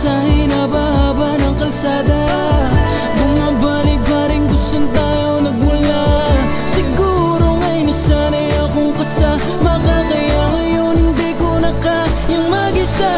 sa hinabahaba ng kalsada. Bumabalik pa rin kung saan tayo nagmula. Siguro ngayon sanay akong kasama. Kaya ngayon hindi ko na kayang mag-isa.